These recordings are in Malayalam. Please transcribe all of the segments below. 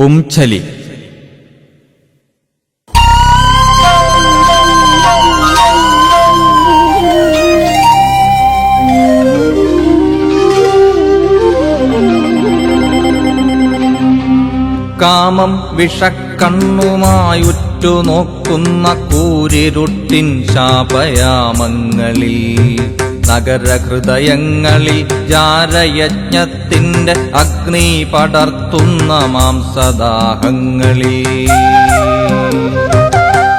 പുംഛലി കാമം വിഷക്കണ്ണുമായുറ്റു നോക്കുന്ന കൂരിരുട്ടിൻ ശാപയാമങ്ങളിൽ നഗരഹൃദയങ്ങളിൽ ജാരയജ്ഞത്തിന്റെ അഗ്നി പടർത്തുന്ന മാംസദാഹങ്ങളിൽ.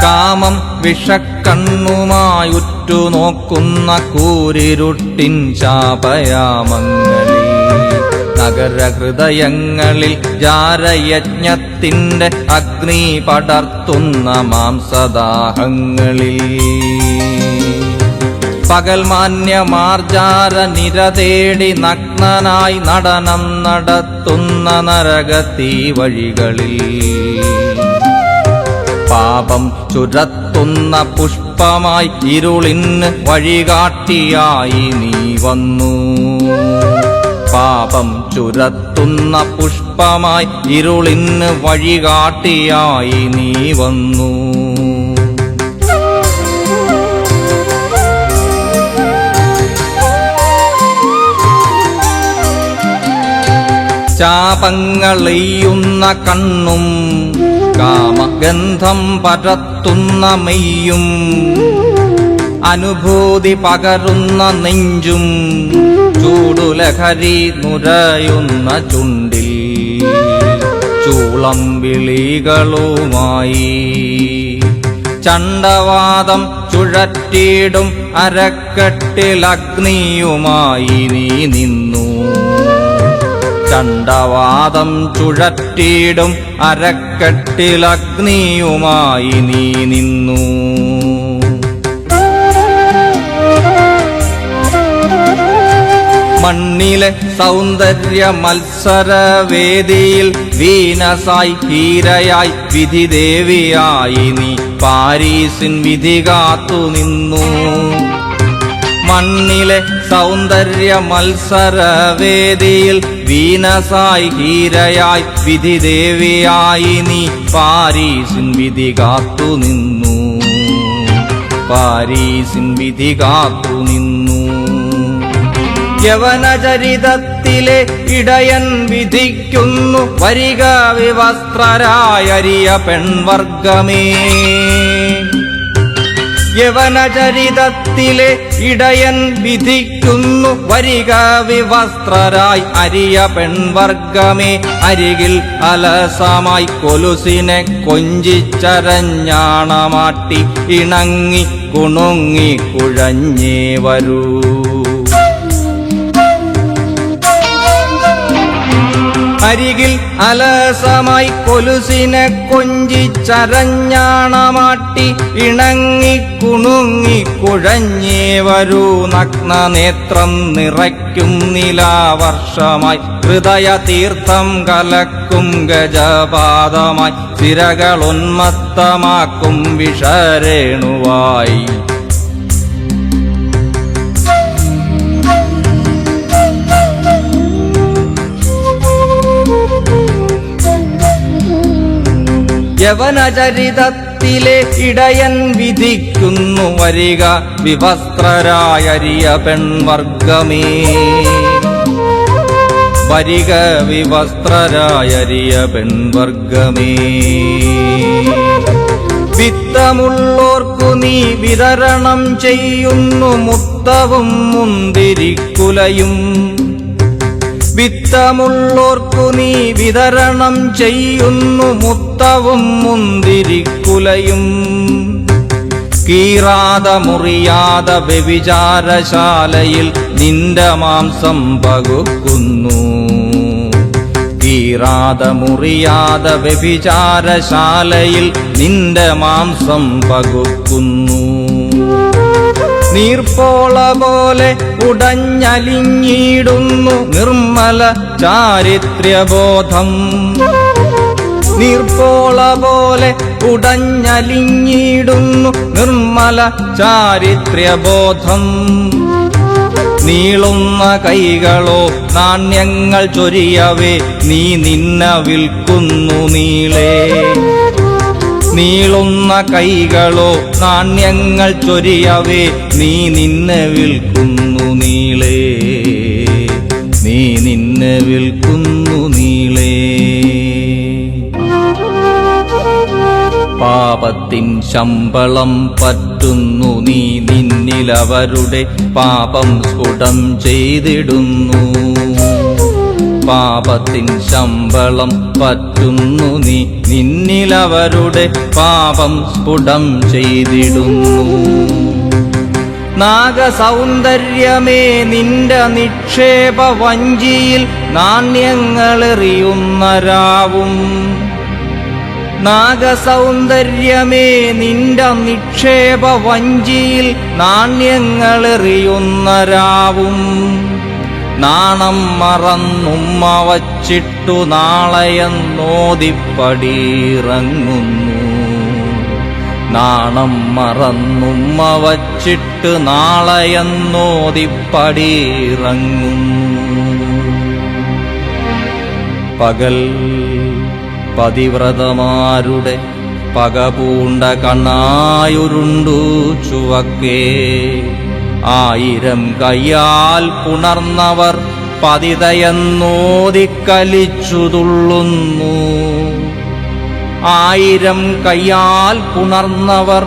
കാമം വിഷക്കണ്ണുമായുറ്റു നോക്കുന്ന കൂരിരുട്ടിൻ ചാപയാമങ്ങളിൽ. നഗരഹൃദയങ്ങളിൽ ജാരയജ്ഞത്തിന്റെ അഗ്നി പടർത്തുന്ന മാംസദാഹങ്ങളിൽ. പകൽ മാന്യമാർജാര നിരതേടി നഗ്നനായി നടനം നടത്തുന്ന നരകത്തീ വഴികളിൽ. പാപം ചുരത്തുന്ന പുഷ്പമായി ഇരുളിന് വഴികാട്ടിയായി നീ വന്നു. പാപം ചുരത്തുന്ന പുഷ്പമായി ഇരുളിന് വഴികാട്ടിയായി നീ വന്നു. ചാപങ്ങളെയ്യുന്ന കണ്ണും കാമഗന്ധം പരത്തുന്ന മെയ്യും അനുഭൂതി പകരുന്ന നെഞ്ചും ചൂടുലഹരി നുരയുന്ന ചുണ്ടിൽ ചൂളം വിളികളുമായി ചണ്ടവാദം ചുഴറ്റിയിടും അരക്കെട്ടിലഗ്നിയുമായി നീ നിന്നു. ചണ്ടവാദം ചുഴറ്റിയിടും അരക്കെട്ടിലഗ്നിയുമായി നീ നിന്നു. മണ്ണിലെ സൗന്ദര്യ മത്സരവേദിയിൽ വീനസായി ഹീരയായി വിധിദേവിയായി നീ പാരീസിൻ വിധി കാത്തു നിന്നു. മണ്ണിലെ സൗന്ദര്യ മത്സരവേദിയിൽ വീനസായി ഹീരയായി വിധി ദേവിയായി നീ പാരീസിൻ വിധി കാത്തു നിന്നു. പാരീസിൻ വിധി കാത്തു നിന്നു. യവനചരിതത്തിലെ ഇടയൻ വിധിക്കുന്നു. വരിക വിവസ്ത്രരായരിയ പെൺവർഗമേ. യവനചരിതത്തിലെ ഇടയൻ വിധിക്കുന്നു. വരിക വിവസ്ത്രരായി അരിയ പെൺവർഗമേ. അരികിൽ അലസമായി കൊലുസിനെ കൊഞ്ചിച്ചരഞ്ഞാണമാട്ടി. ഇണങ്ങി കുണുങ്ങി കുഴഞ്ഞേ വരൂ. അലസമായി കൊലുസിനെ കൊഞ്ചിച്ചരഞ്ഞാണമാട്ടി ഇണങ്ങി കുണുങ്ങി കുഴഞ്ഞേ വരൂ നഗ്നനേത്രം നിറയ്ക്കും നിലാവർഷമായി. ഹൃദയ തീർത്ഥം കലക്കും ഗജപാദമായി. ചിരകളുന്മത്തമാക്കും വിഷരേണുവായി. യവനചരിതത്തിലെ ഇടയൻ വിധിക്കുന്നു വരിക വിവസ്ത്രരായരിയ പെൺവർഗമേ. വരിക വിവസ്ത്രരായരിയ പെൺവർഗമേ. വിത്തമുള്ളോർക്കു നീ വിതരണം ചെയ്യുന്നു മുത്തവും മുന്തിരിക്കുലയും. വിത്തമുള്ളോർക്കു നീ വിതരണം ചെയ്യുന്നു മുത്തവും മുന്തിരിക്കുലയും. കീറാത മുറിയാത വ്യഭിചാരശാലയിൽ നിന്റെ മാംസം പകുക്കുന്നു. കീറാത മുറിയാത വ്യഭിചാരശാലയിൽ നിന്റെ മാംസം പകുക്കുന്നു. നീർപ്പോള പോലെ ഉടഞ്ഞലിഞ്ഞിടുന്നു നിർമ്മല ചാരിത്ര്യബോധം. നീർപ്പോള പോലെ ഉടഞ്ഞലിഞ്ഞിടുന്നു നിർമ്മല ചാരിത്ര്യബോധം. നീളുന്ന കൈകളോ നാണ്യങ്ങൾ ചൊരിയവേ നീ നിന്ന വിൽക്കുന്നു നീളേ. നീളുന്ന കൈകളോ നാണ്യങ്ങൾ ചൊരിയവേ നീ നിന്നെ വിൽക്കുന്നു നീളേ. നീ നിന്നെ വിൽക്കുന്നു നീളേ. പാപത്തിൻ ശമ്പളം പറ്റുന്നു നീ നിന്നിലവരുടെ പാപം സ്ഫുടം ചെയ്തിടുന്നു. പാപത്തിൻ ശമ്പളം പറ്റുന്നു നീ നിന്നിലവരുടെ പാപം സ്ഫുടം ചെയ്തിടുന്നു. നാഗസൗന്ദര്യമേ നിന്റെ നിക്ഷേപ വഞ്ചിയിൽ നാണ്യങ്ങളെറിയുന്ന രാവും നാഗസൗന്ദര്യമേ നിന്റെ നിക്ഷേപ വഞ്ചിയിൽ നാണ്യങ്ങളെറിയുന്ന രാവും നാണം മറന്നുമ്മ വച്ചിട്ടു നാളെയെന്നോതിപ്പടിയിറങ്ങുന്നു നാണം മറന്നുമ്മ വച്ചിട്ട് നാളെയെന്നോതിപ്പടിയിറങ്ങുന്നു പകൽ പതിവ്രതമാരുടെ പകപൂണ്ട കണ്ണായുരുണ്ടു ചുവക്കേ. ആയിരം കയ്യാൽ പുണർന്നവർ പതിതയെന്നോതിക്കലിച്ചു തുള്ളുന്നു ആയിരം കയ്യാൽ പുണർന്നവർ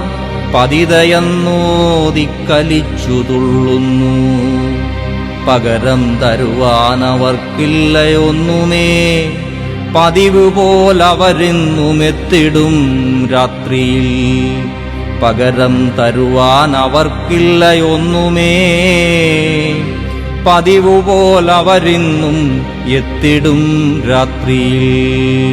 പതിതയെന്നോതിക്കലിച്ചു തുള്ളുന്നു പകരം തരുവാനവർക്കില്ലയൊന്നുമേ പതിവ് പോലവരെന്നുമെത്തിടും രാത്രിയിൽ. പകരം തരുവാനവർക്കില്ലയൊന്നുമേ പതിവ് പതിവുപോലവരിന്നും എത്തിടും രാത്രിയിൽ.